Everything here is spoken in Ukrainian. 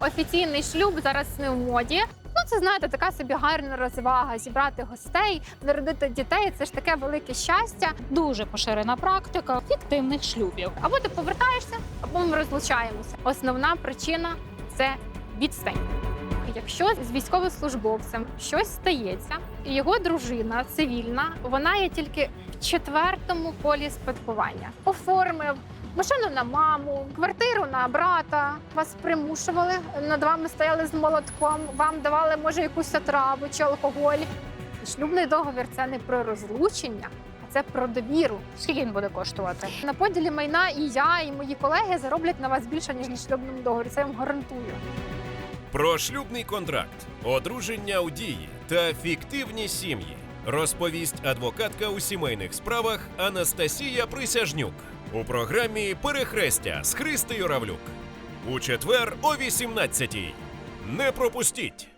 Офіційний шлюб зараз не в моді. Ну, це знаєте, така собі гарна розвага. Зібрати гостей, народити дітей. Це ж таке велике щастя. Дуже поширена практика фіктивних шлюбів. Або ти повертаєшся, або ми розлучаємося. Основна причина це відстань. Якщо з військовослужбовцем щось стається, і його дружина цивільна, вона є тільки в четвертому колі спадкування. Оформив машину на маму, квартиру на брата. Вас примушували над вами стояли з молотком. Вам давали може якусь отраву чи алкоголь. Шлюбний договір це не про розлучення, а це про довіру. Скільки він буде коштувати? На поділі майна і я, і мої колеги зароблять на вас більше ніж на шлюбному договорі. Це я вам гарантую. Про шлюбний контракт, одруження у дії та фіктивні сім'ї розповість адвокатка у сімейних справах Анастасія Присяжнюк у програмі Перехрестя з Христею Равлюк у четвер о 18-й. Не пропустіть!